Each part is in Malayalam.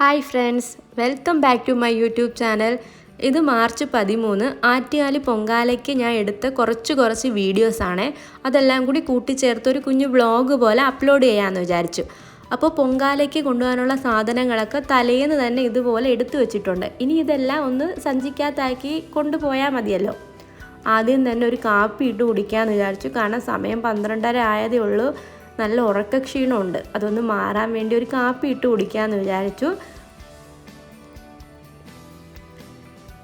Hi friends welcome back to my YouTube channel ഇത് മാർച്ച് പതിമൂന്ന് ആറ്റുകാലി പൊങ്കാലയ്ക്ക് ഞാൻ എടുത്ത കുറച്ച് കുറച്ച് വീഡിയോസാണ് അതെല്ലാം കൂടി കൂട്ടിച്ചേർത്ത് ഒരു കുഞ്ഞു വ്ളോഗ് പോലെ അപ്ലോഡ് ചെയ്യാമെന്ന് വിചാരിച്ചു. അപ്പോൾ പൊങ്കാലയ്ക്ക് കൊണ്ടുപോകാനുള്ള സാധനങ്ങളൊക്കെ തലേന്ന് തന്നെ ഇതുപോലെ എടുത്തു വെച്ചിട്ടുണ്ട്. ഇനി ഇതെല്ലാം ഒന്ന് സഞ്ചിക്കകത്താക്കി കൊണ്ടുപോയാൽ മതിയല്ലോ. ആദ്യം തന്നെ ഒരു കാപ്പി ഇട്ട് കുടിക്കാമെന്ന് വിചാരിച്ചു. കാരണം സമയം പന്ത്രണ്ടര ആയതേ ഉള്ളൂ. നല്ല ഉറക്ക ക്ഷീണമുണ്ട്. അതൊന്ന് മാറാൻ വേണ്ടി ഒരു കാപ്പി ഇട്ട് കുടിക്കാമെന്ന് വിചാരിച്ചു.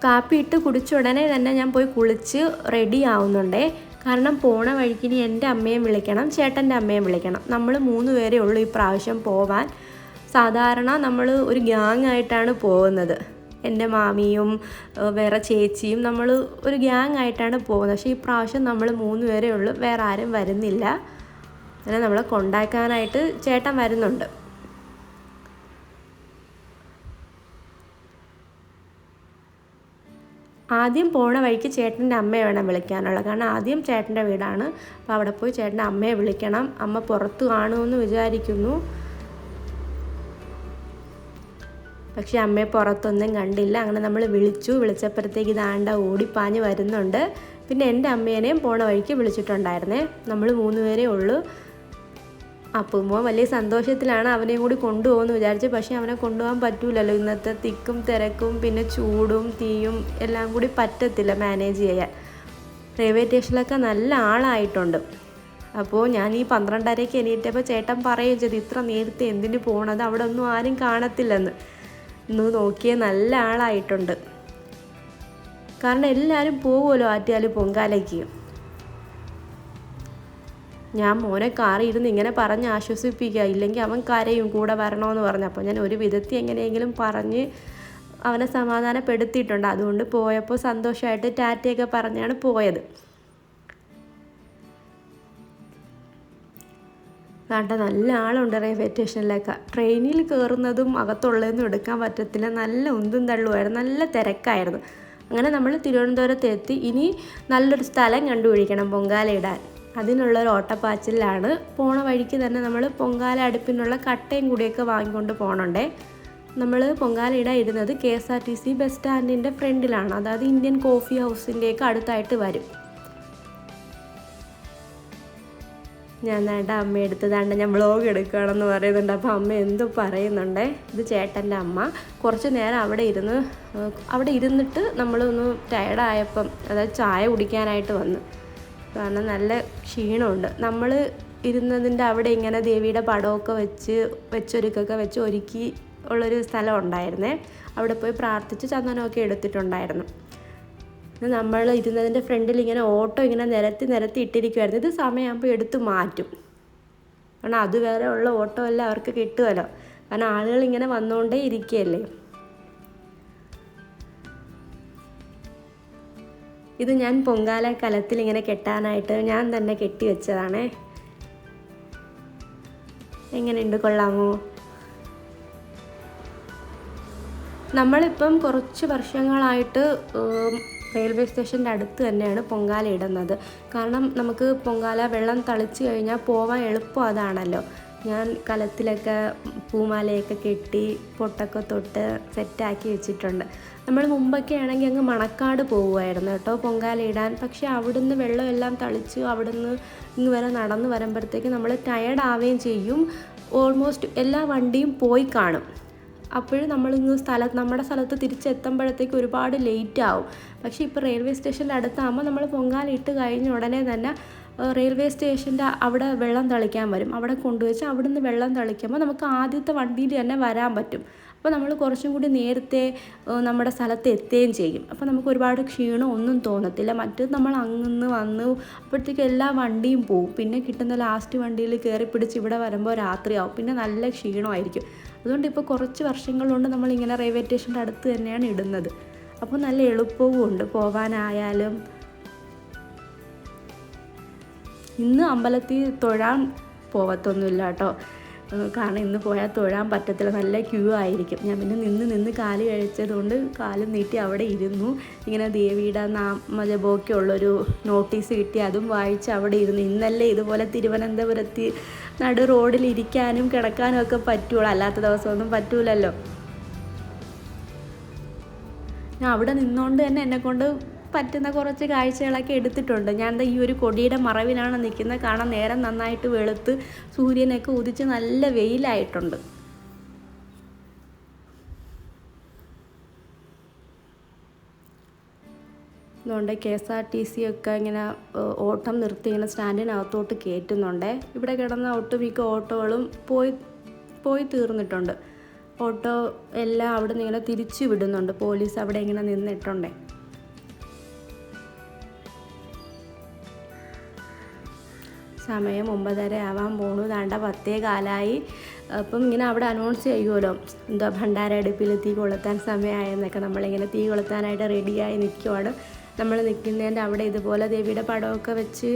കാപ്പി ഇട്ട് കുടിച്ച ഉടനെ തന്നെ ഞാൻ പോയി കുളിച്ച് റെഡി ആവുന്നുണ്ടേ. കാരണം പോണ വഴിക്ക് ഇനി എന്റെ അമ്മയും വിളിക്കണം ചേട്ടന്റെ അമ്മയും വിളിക്കണം. നമ്മൾ മൂന്ന് പേരേ ഉള്ളൂ ഈ പ്രാവശ്യം പോവാൻ. സാധാരണ നമ്മൾ ഒരു ഗ്യാങ് ആയിട്ടാണ് പോകുന്നത്. എന്റെ മാമിയും വേറെ ചേച്ചിയും നമ്മൾ ഒരു ഗ്യാങ് ആയിട്ടാണ് പോകുന്നത്. പക്ഷേ ഈ പ്രാവശ്യം നമ്മൾ മൂന്ന് പേരേ ഉള്ളൂ വേറെ ആരും വരുന്നില്ല. അങ്ങനെ നമ്മളെ കൊണ്ടാക്കാനായിട്ട് ചേട്ടൻ വരുന്നുണ്ട്. ആദ്യം പോണ വഴിക്ക് ചേട്ടന്റെ അമ്മയെ വേണം വിളിക്കാനുള്ളത് കാരണം ആദ്യം ചേട്ടന്റെ വീടാണ്. അപ്പോൾ അവിടെ പോയി ചേട്ടന്റെ അമ്മയെ വിളിക്കണം. അമ്മ പുറത്തു കാണുമെന്ന് വിചാരിക്കുന്നു. പക്ഷേ അമ്മയെ പുറത്തൊന്നും കണ്ടില്ല. അങ്ങനെ നമ്മൾ വിളിച്ചു. വിളിച്ചപ്പോഴത്തേക്ക് ഇതാണ്ട ഓടിപ്പാഞ്ഞ് വരുന്നുണ്ട്. പിന്നെ എന്റെ അമ്മേനെയും പോണ വഴിക്ക് വിളിച്ചിട്ടുണ്ടായിരുന്നേ. നമ്മൾ മൂന്ന് പേരേ ഉള്ളൂ. അപ്പുമ്മോ വലിയ സന്തോഷത്തിലാണ് അവനെയും കൂടി കൊണ്ടുപോകുമെന്ന് വിചാരിച്ചു പക്ഷേ അവനെ കൊണ്ടുപോകാൻ പറ്റൂലല്ലോ. ഇന്നത്തെ തിക്കും തിരക്കും പിന്നെ ചൂടും തീയും എല്ലാം കൂടി പറ്റത്തില്ല മാനേജ് ചെയ്യാൻ. പ്രൈവറ്റ് സ്റ്റേഷനിലൊക്കെ നല്ല ആളായിട്ടുണ്ട്. അപ്പോൾ ഞാൻ ഈ പന്ത്രണ്ടരയ്ക്ക് എണീറ്റപ്പോൾ ചേട്ടൻ പറയുകയും ചെയ്തു ഇത്ര നേരത്തെ എന്തിന് പോകണത് അവിടെ ഒന്നും ആരും കാണത്തില്ലെന്ന്. ഇന്ന് നോക്കിയേ നല്ല ആളായിട്ടുണ്ട്. കാരണം എല്ലാവരും പോകുമല്ലോ ആറ്റുകാൽ പൊങ്കാലയ്ക്ക്. ഞാൻ മോനെ കാറി ഇരുന്ന് ഇങ്ങനെ പറഞ്ഞ് ആശ്വസിപ്പിക്കുക. ഇല്ലെങ്കിൽ അവൻ കരയും കൂടെ വരണമെന്ന് പറഞ്ഞു. അപ്പോൾ ഞാൻ ഒരു വിധത്തിൽ എങ്ങനെയെങ്കിലും പറഞ്ഞ് അവനെ സമാധാനപ്പെടുത്തിയിട്ടുണ്ട്. അതുകൊണ്ട് പോയപ്പോൾ സന്തോഷമായിട്ട് ടാറ്റയൊക്കെ പറഞ്ഞാണ് പോയത്. കണ്ട നല്ല ആളുണ്ട് റെയിൽവേ സ്റ്റേഷനിലേക്ക്. ട്രെയിനിൽ കയറുന്നതും അകത്തുള്ളതൊന്നും എടുക്കാൻ പറ്റത്തില്ല. നല്ല ഉന്തും തള്ളുമായിരുന്നു. നല്ല തിരക്കായിരുന്നു. അങ്ങനെ നമ്മൾ തിരുവനന്തപുരത്ത് എത്തി ഇനി നല്ലൊരു സ്ഥലം കണ്ടുപിടിക്കണം പൊങ്കാല ഇടാൻ അതിനുള്ള ഓട്ടപ്പാച്ചിലാണ്. പോണ വഴിക്ക് തന്നെ നമ്മൾ പൊങ്കാല അടുപ്പിനുള്ള കട്ടയും കൂടിയൊക്കെ വാങ്ങിക്കൊണ്ട് പോകണുണ്ടേ നമ്മൾ പൊങ്കാല ഇടാൻ ഇടുന്നത് K S R T C bus സ്റ്റാൻഡിന്റെ ഫ്രണ്ടിലാണ്. അതായത് ഇന്ത്യൻ കോഫി ഹൗസിന്റെയൊക്കെ അടുത്തായിട്ട് വരും. ഞാൻ നേട്ട അമ്മ എടുത്തതാണ്ട് ഞാൻ ബ്ലോഗ് എടുക്കുകയാണെന്ന് പറയുന്നുണ്ട്. അപ്പോൾ അമ്മ എന്തോ പറയുന്നുണ്ടേ? ഇത് ചേട്ടന്റെ അമ്മ. കുറച്ച് നേരം അവിടെ ഇരുന്ന് അവിടെ ഇരുന്നിട്ട് നമ്മളൊന്ന് ടയർഡായപ്പം അതായത് ചായ കുടിക്കാനായിട്ട് വന്നു. കാരണം നല്ല ക്ഷീണമുണ്ട്. നമ്മൾ ഇരുന്നതിന്റെ അവിടെ ഇങ്ങനെ ദേവിയുടെ പടമൊക്കെ വെച്ച് വെച്ചൊരുക്കൊക്കെ വെച്ച് ഒരുക്കി ഉള്ളൊരു സ്ഥലം ഉണ്ടായിരുന്നേ. അവിടെ പോയി പ്രാർത്ഥിച്ച് ചന്ദനമൊക്കെ എടുത്തിട്ടുണ്ടായിരുന്നു. നമ്മൾ ഇരുന്നതിന്റെ ഫ്രണ്ടിൽ ഇങ്ങനെ ഓട്ടോ ഇങ്ങനെ നിരത്തി നിരത്തി ഇട്ടിരിക്കുമായിരുന്നു ഇത് സമയമാകുമ്പോൾ എടുത്ത് മാറ്റും. കാരണം അതുവരെ ഉള്ള ഓട്ടോ എല്ലാം അവർക്ക് കിട്ടുമല്ലോ കാരണം ആളുകൾ ഇങ്ങനെ വന്നുകൊണ്ടേ ഇരിക്കുകയല്ലേ. ഇത് ഞാൻ പൊങ്കാല കലത്തിൽ ഇങ്ങനെ കെട്ടാനായിട്ട് ഞാൻ തന്നെ കെട്ടി എങ്ങനെ എങ്ങനെയുണ്ട് കൊള്ളാമോ? നമ്മളിപ്പം കുറച്ച് വർഷങ്ങളായിട്ട് റെയിൽവേ സ്റ്റേഷന്റെ അടുത്ത് തന്നെയാണ് പൊങ്കാല ഇടുന്നത്. കാരണം നമുക്ക് പൊങ്കാല വെള്ളം തളിച്ച് കഴിഞ്ഞാൽ പോവാൻ എളുപ്പം അതാണല്ലോ. ഞാൻ കലത്തിലൊക്കെ പൂമാലയൊക്കെ കെട്ടി പൊട്ടൊക്കെ തൊട്ട് സെറ്റാക്കി വെച്ചിട്ടുണ്ട്. നമ്മൾ മുമ്പൊക്കെ ആണെങ്കിൽ അങ്ങ് മണക്കാട് പോകുമായിരുന്നു കേട്ടോ പൊങ്കാല ഇടാൻ. പക്ഷേ അവിടുന്ന് വെള്ളം എല്ലാം തളിച്ച് അവിടുന്ന് ഇങ്ങ് വരെ നടന്ന് വരുമ്പോഴത്തേക്ക് നമ്മൾ ടയേർഡ് ആവുകയും ചെയ്യും. ഓൾമോസ്റ്റ് എല്ലാ വണ്ടിയും പോയി കാണും. അപ്പോഴും നമ്മളിങ്ങ് സ്ഥലത്ത് നമ്മുടെ സ്ഥലത്ത് തിരിച്ചെത്തുമ്പോഴത്തേക്ക് ഒരുപാട് ലേറ്റ് ആവും. പക്ഷേ ഇപ്പോൾ റെയിൽവേ സ്റ്റേഷന്റെ അടുത്താകുമ്പോൾ നമ്മൾ പൊങ്കാല ഇട്ട് കഴിഞ്ഞ ഉടനെ തന്നെ റെയിൽവേ സ്റ്റേഷന്റെ അവിടെ വെള്ളം തളിക്കാൻ വരും. അവിടെ കൊണ്ടുവച്ച് അവിടുന്ന് വെള്ളം തളിക്കുമ്പോൾ നമുക്ക് ആദ്യത്തെ വണ്ടിയിൽ തന്നെ വരാൻ പറ്റും. അപ്പോൾ നമ്മൾ കുറച്ചും കൂടി നേരത്തെ നമ്മുടെ സ്ഥലത്ത് എത്തുകയും ചെയ്യും. അപ്പോൾ നമുക്ക് ഒരുപാട് ക്ഷീണം ഒന്നും തോന്നത്തില്ല. മറ്റു നമ്മൾ അങ്ങ് വന്ന് അപ്പോഴത്തേക്ക് എല്ലാ വണ്ടിയും പോവും. പിന്നെ കിട്ടുന്ന ലാസ്റ്റ് വണ്ടിയിൽ കയറി പിടിച്ച് ഇവിടെ വരുമ്പോൾ രാത്രിയാവും. പിന്നെ നല്ല ക്ഷീണമായിരിക്കും. അതുകൊണ്ട് ഇപ്പോൾ കുറച്ച് വർഷങ്ങൾ കൊണ്ട് നമ്മളിങ്ങനെ റെയിൽവേ സ്റ്റേഷന്റെ അടുത്ത് തന്നെയാണ് ഇടുന്നത്. അപ്പോൾ നല്ല എളുപ്പവും ഉണ്ട്. പോകാനായാലും ഇന്ന് അമ്പലത്തിൽ തൊഴാൻ പോവത്തൊന്നുമില്ല കേട്ടോ. കാരണം ഇന്ന് പോയാൽ തൊഴാൻ പറ്റത്തില്ല. നല്ല ക്യൂ ആയിരിക്കും. ഞാൻ പിന്നെ നിന്ന് നിന്ന് കാൽ കഴിച്ചതുകൊണ്ട് കാലും നീട്ടി അവിടെ ഇരുന്നു. ഇങ്ങനെ ദേവിയുടെ നാമജപമൊക്കെ ഉള്ളൊരു നോട്ടീസ് കിട്ടി. അതും വായിച്ച് അവിടെ ഇരുന്നു. ഇന്നല്ലേ ഇതുപോലെ തിരുവനന്തപുരത്ത് നടു റോഡിൽ ഇരിക്കാനും കിടക്കാനും ഒക്കെ പറ്റുള്ളൂ. അല്ലാത്ത ദിവസമൊന്നും പറ്റൂലല്ലോ. ഞാൻ അവിടെ നിന്നുകൊണ്ട് തന്നെ എന്നെക്കൊണ്ട് പറ്റുന്ന കുറച്ച് കാഴ്ചകളൊക്കെ എടുത്തിട്ടുണ്ട്. ഞാൻ എന്താ ഈ ഒരു കൊടിയുടെ മറവിലാണ് നിൽക്കുന്നത്. കാണാൻ നേരം നന്നായിട്ട് വെളുത്ത് സൂര്യനൊക്കെ ഉദിച്ച് നല്ല വെയിലായിട്ടുണ്ട്. അതുകൊണ്ട് K S R T C ഒക്കെ ഇങ്ങനെ ഓട്ടം നിർത്തി ഇങ്ങനെ സ്റ്റാൻഡിനകത്തോട്ട് കയറ്റുന്നുണ്ട്. ഇവിടെ കിടന്ന ഒട്ടുമിക്ക ഓട്ടോകളും പോയി പോയി തീർന്നിട്ടുണ്ട്. ഓട്ടോ എല്ലാം അവിടെ നിന്ന് ഇങ്ങനെ തിരിച്ചു വിടുന്നുണ്ട്. പോലീസ് അവിടെ ഇങ്ങനെ നിന്നിട്ടുണ്ടേ. സമയം ഒമ്പതര ആവാൻ പോണു. താണ്ട പത്തേ കാലായി. അപ്പം ഇങ്ങനെ അവിടെ അനൗൺസ് ചെയ്യുമല്ലോ എന്തോ ഭണ്ഡാര അടുപ്പിൽ തീ കൊളുത്താൻ സമയമായെന്നൊക്കെ. നമ്മളിങ്ങനെ തീ കൊളുത്താനായിട്ട് റെഡിയായി നിൽക്കുവാണ് നമ്മൾ നിൽക്കുന്നതിന്റെ അവിടെ ഇതുപോലെ ദേവിയുടെ പടമൊക്കെ വെച്ച്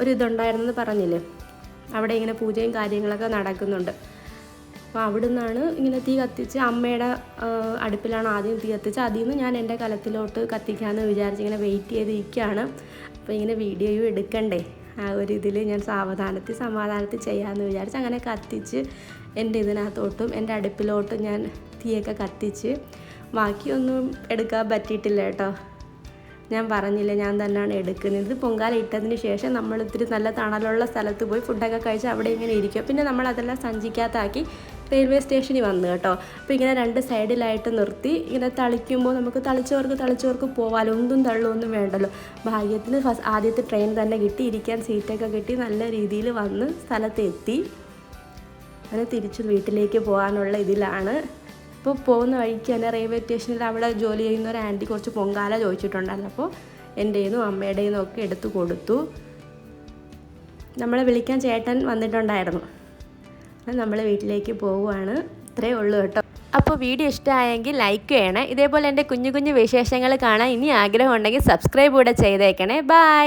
ഒരിതുണ്ടായിരുന്നെന്ന് പറഞ്ഞില്ലേ? അവിടെ ഇങ്ങനെ പൂജയും കാര്യങ്ങളൊക്കെ നടക്കുന്നുണ്ട്. അപ്പോൾ അവിടെ നിന്നാണ് ഇങ്ങനെ തീ കത്തിച്ച് അമ്മയുടെ അടുപ്പിലാണ് ആദ്യം തീ കത്തിച്ച് അതിൽ നിന്ന് ഞാൻ എന്റെ കലത്തിലോട്ട് കത്തിക്കാമെന്ന് വിചാരിച്ച് ഇങ്ങനെ വെയിറ്റ് ചെയ്ത് അപ്പോൾ ഇങ്ങനെ വീഡിയോയും എടുക്കണ്ടേ? ആ ഒരു ഇതിൽ ഞാൻ സാവധാനത്തിൽ സമാധാനത്തിൽ ചെയ്യാമെന്ന് വിചാരിച്ച് അങ്ങനെ കത്തിച്ച് എന്റെ ഇതിനകത്തോട്ടും എന്റെ അടുപ്പിലോട്ടും ഞാൻ തീയൊക്കെ കത്തിച്ച് ബാക്കിയൊന്നും എടുക്കാൻ പറ്റിയിട്ടില്ല കേട്ടോ. ഞാൻ പറഞ്ഞില്ല ഞാൻ തന്നെയാണ് എടുക്കുന്നത്. പൊങ്കാല ഇട്ടതിന് ശേഷം നമ്മൾ ഇത്തിരി നല്ല തണലുള്ള സ്ഥലത്ത് പോയി ഫുഡൊക്കെ കഴിച്ച് അവിടെ ഇങ്ങനെ ഇരിക്കും. പിന്നെ നമ്മൾ അതെല്ലാം സഞ്ചിക്കകത്താക്കി റെയിൽവേ സ്റ്റേഷനിൽ വന്ന് കേട്ടോ. അപ്പോൾ ഇങ്ങനെ രണ്ട് സൈഡിലായിട്ട് നിർത്തി ഇങ്ങനെ തളിക്കുമ്പോൾ നമുക്ക് തളിച്ചവർക്ക് തളിച്ചവർക്ക് പോവാലോ ഒന്നും തള്ളുമൊന്നും വേണ്ടല്ലോ. ഭാഗ്യത്തിന് ഫസ്റ്റ് ആദ്യത്തെ ട്രെയിൻ തന്നെ കിട്ടി ഇരിക്കാൻ സീറ്റൊക്കെ കിട്ടി നല്ല രീതിയിൽ വന്ന് സ്ഥലത്തെത്തി. അങ്ങനെ തിരിച്ച് വീട്ടിലേക്ക് പോകാനുള്ള ഇതിലാണ്. ഇപ്പോൾ പോകുന്ന വഴിക്ക് തന്നെ റെയിൽവേ സ്റ്റേഷനിൽ അവിടെ ജോലി ചെയ്യുന്ന ഒരു ആന്റി കുറച്ച് പൊങ്കാല ചോദിച്ചിട്ടുണ്ടായിരുന്നു. അപ്പോൾ എന്റെയെന്നും അമ്മയുടെയെന്നും ഒക്കെ എടുത്തു കൊടുത്തു. നമ്മളെ വിളിക്കാൻ ചേട്ടൻ വന്നിട്ടുണ്ടായിരുന്നു. നമ്മൾ വീട്ടിലേക്ക് പോവുകയാണ് ഇത്രയേ ഉള്ളൂ കേട്ടോ. അപ്പോൾ വീഡിയോ ഇഷ്ടമായെങ്കിൽ ലൈക്ക് ചെയ്യണേ. ഇതേപോലെ എന്റെ കുഞ്ഞു കുഞ്ഞു വിശേഷങ്ങൾ കാണാൻ ഇനി ആഗ്രഹം ഉണ്ടെങ്കിൽ സബ്സ്ക്രൈബ് കൂടെ ചെയ്തേക്കണേ. ബായ്